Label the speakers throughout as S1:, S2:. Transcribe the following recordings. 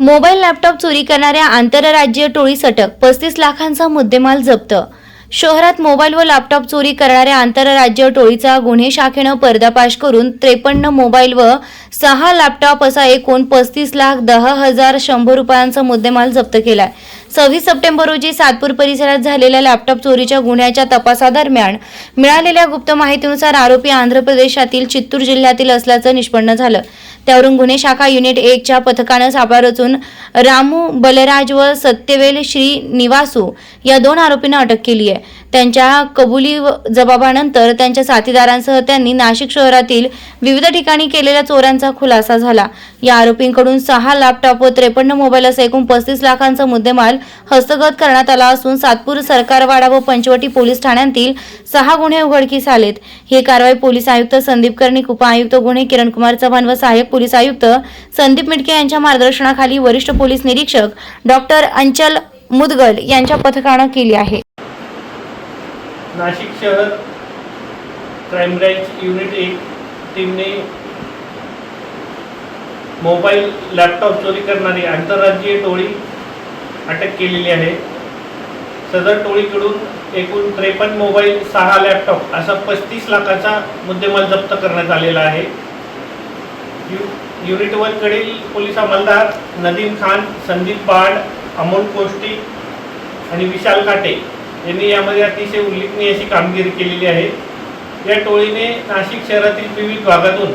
S1: Mobile laptop चोरी करणाऱ्या आंतरराज्यीय टोळीस अटक पस्तीस लाखांचा मुद्देमाल जप्त. शहरात मोबाईल व लॅपटॉप चोरी करणाऱ्या आंतरराज्य टोळीचा गुन्हे शाखेनं पर्दाफाश करून त्रेपन्न मोबाईल व सहा लॅपटॉप असा एकूण पस्तीस लाख दहा हजार शंभर रुपयांचा मुद्देमाल जप्त केलाय. सव्वीस सप्टेंबर रोजी सातपूर परिसरात झालेल्या लॅपटॉप चोरीच्या गुन्ह्याच्या तपासादरम्यान मिळालेल्या गुप्त माहितीनुसार आरोपी आंध्र प्रदेशातील चित्तूर जिल्ह्यातील असल्याचं निष्पन्न झालं. त्यावरून गुन्हे शाखा युनिट एकच्या पथकानं सापळा रचून रामू बलराज व सत्यवेल श्री निवासू या दोन आरोपींना अटक केली आहे त्यांच्या कबुली व जबाबानंतर त्यांच्या साथीदारांसह त्यांनी नाशिक शहरातील विविध ठिकाणी केलेल्या चोऱ्यांचा खुलासा झाला. या आरोपींकडून सहा लॅपटॉप व त्रेपन्न मोबाईल असा एकूण पस्तीस लाखांचा मुद्देमाल हस्तगत करण्यात आला असून सातपूर सरकारवाडा व पंचवटी पोलीस ठाण्यांतील सहा गुन्हे उघडकीस आलेत. ही कारवाई पोलीस आयुक्त संदीप कर्णिक उपआयुक्त गुन्हे किरण कुमार चव्हाण व सहाय्यक पोलीस आयुक्त संदीप मिटके यांच्या मार्गदर्शनाखाली वरिष्ठ पोलीस निरीक्षक डॉक्टर अंचल मुदगल यांच्या पथकानं केली आहे.
S2: नाशिक शहर क्राईम ब्रँच युनिट एक टीमने मोबाईल लॅपटॉप चोरी करणारी आंतरराज्यीय टोळी अटक केलेली आहे. सदर टोळीकडून एकूण त्रेपन्न मोबाईल सहा लॅपटॉप असा पस्तीस लाखाचा मुद्देमाल जप्त करण्यात आलेला आहे. यु युनिट वनकडील पोलीस अंमलदार नदीम खान संदीप बाड अमोल कोष्टी आणि विशाल काटे यांनी यामध्ये अतिशय उल्लेखनीय अशी कामगिरी केलेली आहे. या टोळीने नाशिक शहरातील विविध भागातून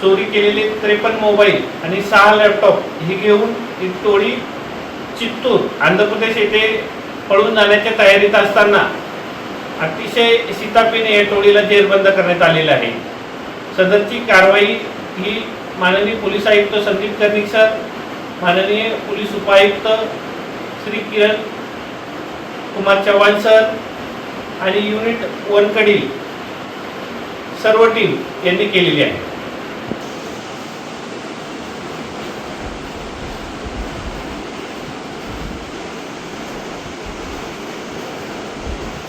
S2: चोरी केलेले त्रेपन्न मोबाईल आणि सहा लॅपटॉप ही घेऊन ही टोळी चित्तूर आंध्र प्रदेश येथे पळून जाण्याच्या तयारीत असताना अतिशय शितापीने या टोळीला जेरबंद करण्यात आलेलं आहे. सदरची कारवाई ही माननीय पोलीस आयुक्त संदीप कर्णिक सर माननीय पोलीस उपायुक्त श्री किरण कुमार चव्हाण सर आणि युनिट वनकडील सर्व टीम यांनी केलेली आहे.